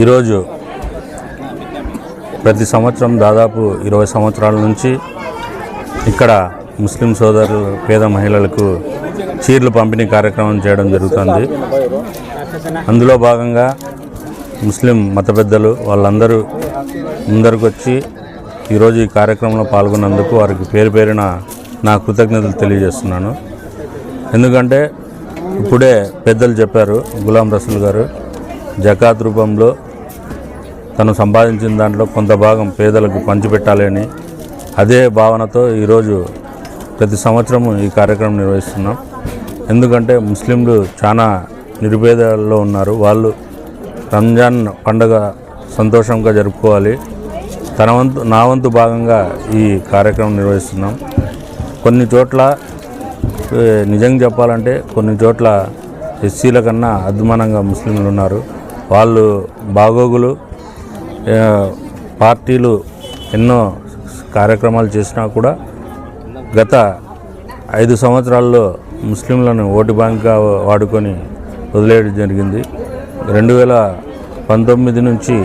ఈరోజు ప్రతి సంవత్సరం దాదాపు ఇరవై సంవత్సరాల నుంచి ఇక్కడ ముస్లిం సోదరులు పేద మహిళలకు చీరలు పంపిణీ కార్యక్రమం చేయడం జరుగుతుంది. అందులో భాగంగా ముస్లిం మత పెద్దలు వాళ్ళందరూ ముందరకు వచ్చి ఈరోజు ఈ కార్యక్రమంలో పాల్గొన్నందుకు వారికి పేరు పేరున నా కృతజ్ఞతలు తెలియజేస్తున్నాను. ఎందుకంటే ఇప్పుడే పెద్దలు చెప్పారు గులాం రసూల్ గారు జకాత్ రూపంలో తను సంపాదించిన దాంట్లో కొంత భాగం పేదలకు పంచిపెట్టాలని అదే భావనతో ఈరోజు ప్రతి సంవత్సరము ఈ కార్యక్రమం నిర్వహిస్తున్నాం. ఎందుకంటే ముస్లింలు చాలా నిరుపేదల్లో ఉన్నారు. వాళ్ళు రంజాన్ పండుగ సంతోషంగా జరుపుకోవాలి. తన వంతు నా వంతు భాగంగా ఈ కార్యక్రమం నిర్వహిస్తున్నాం. కొన్ని చోట్ల నిజంగా చెప్పాలంటే కొన్ని చోట్ల ఎస్సీల కన్నా అద్మానంగా ముస్లింలు ఉన్నారు. వాళ్ళు బాగోగులు పార్టీలు ఎన్నో కార్యక్రమాలు చేసినా కూడా గత ఐదు సంవత్సరాల్లో ముస్లింలను ఓటు బ్యాంక్గా వాడుకొని వదిలేయడం జరిగింది. రెండు వేల పంతొమ్మిది నుంచి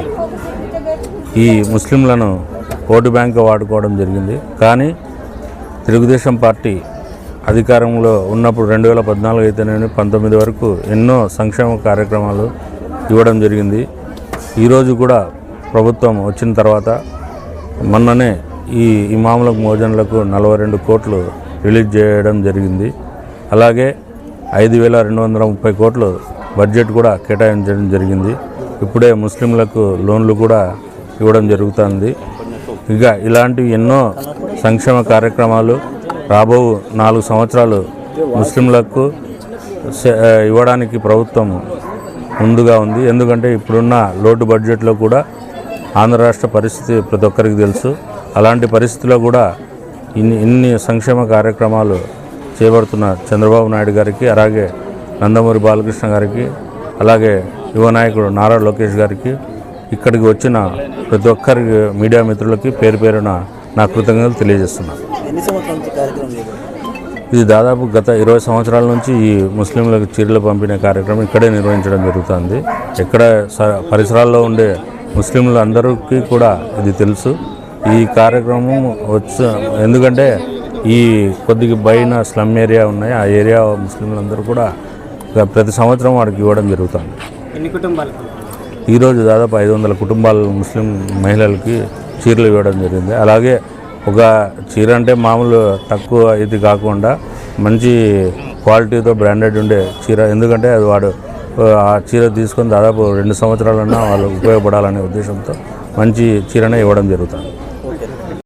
ఈ ముస్లింలను ఓటు బ్యాంక్గా వాడుకోవడం జరిగింది. కానీ తెలుగుదేశం పార్టీ అధికారంలో ఉన్నప్పుడు రెండు వేల పద్నాలుగు అయితేనే పంతొమ్మిది వరకు ఎన్నో సంక్షేమ కార్యక్రమాలు ఇవ్వడం జరిగింది. ఈరోజు కూడా ప్రభుత్వం వచ్చిన తర్వాత మొన్ననే ఈ ఇమాములకు మోజన్లకు నలభై రెండు కోట్లు రిలీజ్ చేయడం జరిగింది. అలాగే ఐదు వేల రెండు వందల ముప్పై కోట్లు బడ్జెట్ కూడా కేటాయించడం జరిగింది. ఇప్పుడే ముస్లింలకు లోన్లు కూడా ఇవ్వడం జరుగుతుంది. ఇక ఇలాంటివి ఎన్నో సంక్షేమ కార్యక్రమాలు రాబో నాలుగు సంవత్సరాలు ముస్లింలకు సే- ఇవ్వడానికి ప్రభుత్వం ముందుగా ఉంది. ఎందుకంటే ఇప్పుడున్న లోటు బడ్జెట్లో కూడా ఆంధ్ర రాష్ట్ర పరిస్థితి ప్రతి ఒక్కరికి తెలుసు. అలాంటి పరిస్థితిలో కూడా ఇన్ని ఇన్ని సంక్షేమ కార్యక్రమాలు చేపడుతున్న చంద్రబాబు నాయుడు గారికి అలాగే నందమూరి బాలకృష్ణ గారికి అలాగే యువ నాయకుడు నారా లోకేష్ గారికి ఇక్కడికి వచ్చిన ప్రతి ఒక్కరికి మీడియా మిత్రులకి పేరు పేరున నా కృతజ్ఞతలు తెలియజేస్తున్నాను ఇది దాదాపు గత ఇరవై సంవత్సరాల నుంచి ఈ ముస్లింలకు చీరలు పంపిణే కార్యక్రమం ఇక్కడే నిర్వహించడం జరుగుతుంది. ఇక్కడ స- పరిసరాల్లో ఉండే ముస్లింలు అందరికీ కూడా ఇది తెలుసు. ఈ కార్యక్రమం వచ్చి ఎందుకంటే ఈ కొద్దిగా బయట స్లమ్ ఏరియా ఉన్నాయి. ఆ ఏరియా ముస్లింలందరూ కూడా ప్రతి సంవత్సరం వాడికి ఇవ్వడం జరుగుతుంది. ఎన్ని కుటుంబాలకు ఈరోజు దాదాపు ఐదు వందల కుటుంబాలు ముస్లిం మహిళలకి చీరలు ఇవ్వడం జరిగింది. అలాగే ఒక చీర అంటే మామూలు తక్కువ ఇది కాకుండా మంచి క్వాలిటీతో బ్రాండెడ్ ఉండే చీర. ఎందుకంటే అది వాడు ఆ చీర తీసుకొని దాదాపు రెండు సంవత్సరాలన్నా వాళ్ళు ఉపయోగపడాలనే ఉద్దేశంతో మంచి చీరనే ఇవ్వడం జరుగుతుంది.